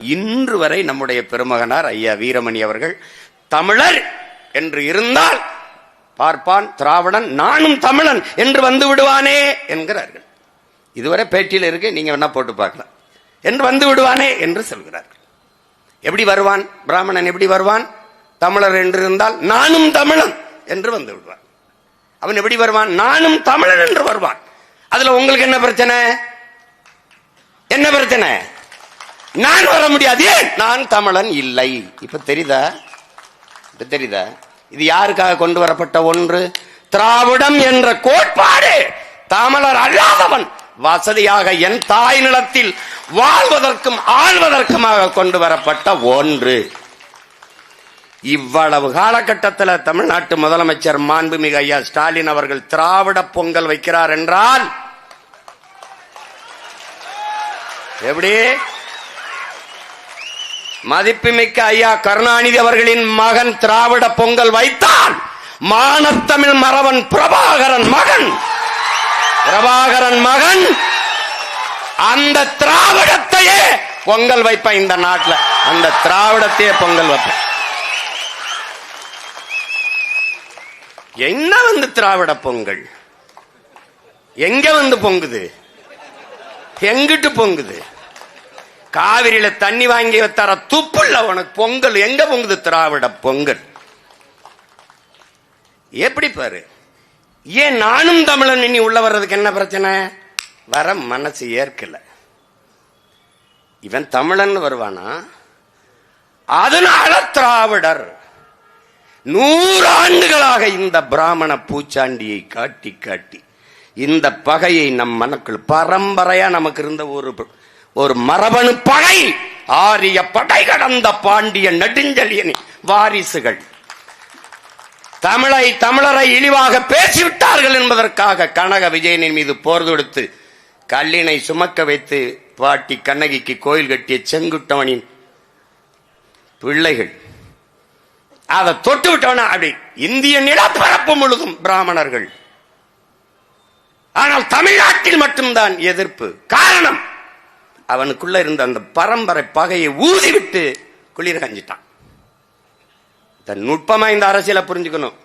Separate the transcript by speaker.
Speaker 1: இன்று வரை நம்முடைய பெருமகனார் ஐயா வீரமணி அவர்கள் தமிழர் என்று இருந்தால் பார்ப்பான் திராவிடன் நானும் தமிழன் என்று வந்து விடுவானே என்கிறார்கள். இதுவரை பேட்டியில் இருக்கு நீங்க வேணா போட்டு பார்க்கலாம். என்று வந்து விடுவானே என்று சொல்கிறார்கள். எப்படி வருவான்? பிராமணன் எப்படி வருவான்? தமிழர் என்று இருந்தால் நானும் தமிழன் என்று வந்து விடுவான். அவன் எப்படி வருவான்? நானும் தமிழன் என்று வருவான். அதுல உங்களுக்கு என்ன பிரச்சனை? என்ன பிரச்சனை? நான் வர முடியாது. நான் தமிழன் இல்லை. இப்ப தெரியுதா? இப்ப தெரியுதா? இது யாருக்காக கொண்டு வரப்பட்ட ஒன்று? திராவிடம் என்ற கோட்பாடு தமிழர் அல்லாதவன் வசதியாக என் தாய் நிலத்தில் வாழ்வதற்கும் ஆழ்வதற்குமாக கொண்டு வரப்பட்ட ஒன்று. இவ்வளவு காலகட்டத்தில் தமிழ்நாட்டு முதலமைச்சர் மாண்புமிகு ஐயா ஸ்டாலின் அவர்கள் திராவிட பொங்கல் வைக்கிறார் என்றால் எப்படி? மதிப்புமிக்க ஐயா கருணாநிதி அவர்களின் மகன் திராவிட பொங்கல் வைத்தால் மானத்தமிழ் மறவன் பிரபாகரன் மகன். பிரபாகரன் மகன். அந்த திராவிடத்தையே பொங்கல் வைப்பேன் இந்த நாட்டில். அந்த திராவிடத்தையே பொங்கல் வைப்பேன். என்ன வந்து திராவிட பொங்கல்? எங்க வந்து பொங்குது? எங்கிட்டு பொங்குது? காவிரியில தண்ணி வாங்கி தர துப்புள்ள உனக்கு பொங்கல். எங்க பொங்குது? திராவிட பொங்கல். எப்படி பாரு? ஏன் நானும் தமிழன் இனி உள்ள வர்றதுக்கு என்ன பிரச்சனை? வர மனசு ஏற்கல. இவன் தமிழன் வருவானா? அதனால திராவிடர். நூறு ஆண்டுகளாக இந்த பிராமண பூச்சாண்டியை காட்டி காட்டி இந்த பகையை நம் மனக்குள் பரம்பரையா நமக்கு இருந்த ஒரு ஒரு மரபணு பகை ஆரிய படை கடந்த பாண்டிய நெடுஞ்செழியனி வாரிசுகள். தமிழை தமிழரை இழிவாக பேசிவிட்டார்கள் என்பதற்காக கனக விஜயனின் மீது போர் தொடுத்து கல்லினை சுமக்க வைத்து பாட்டி கண்ணகிக்கு கோயில் கட்டிய செங்குட்டவனின் பிள்ளைகள். அதை தொட்டு விட்டவனா அப்படி இந்திய நிலப்பரப்பு முழுதும் பிராமணர்கள். ஆனால் தமிழ்நாட்டில் மட்டும்தான் எதிர்ப்பு. காரணம் அவனுக்குள்ள இருந்த அந்த பரம்பரை பகையை ஊதிவிட்டு குளிர் கஞ்சிட்டான். நுட்பமா இந்த அரசியலை புரிஞ்சுக்கணும்.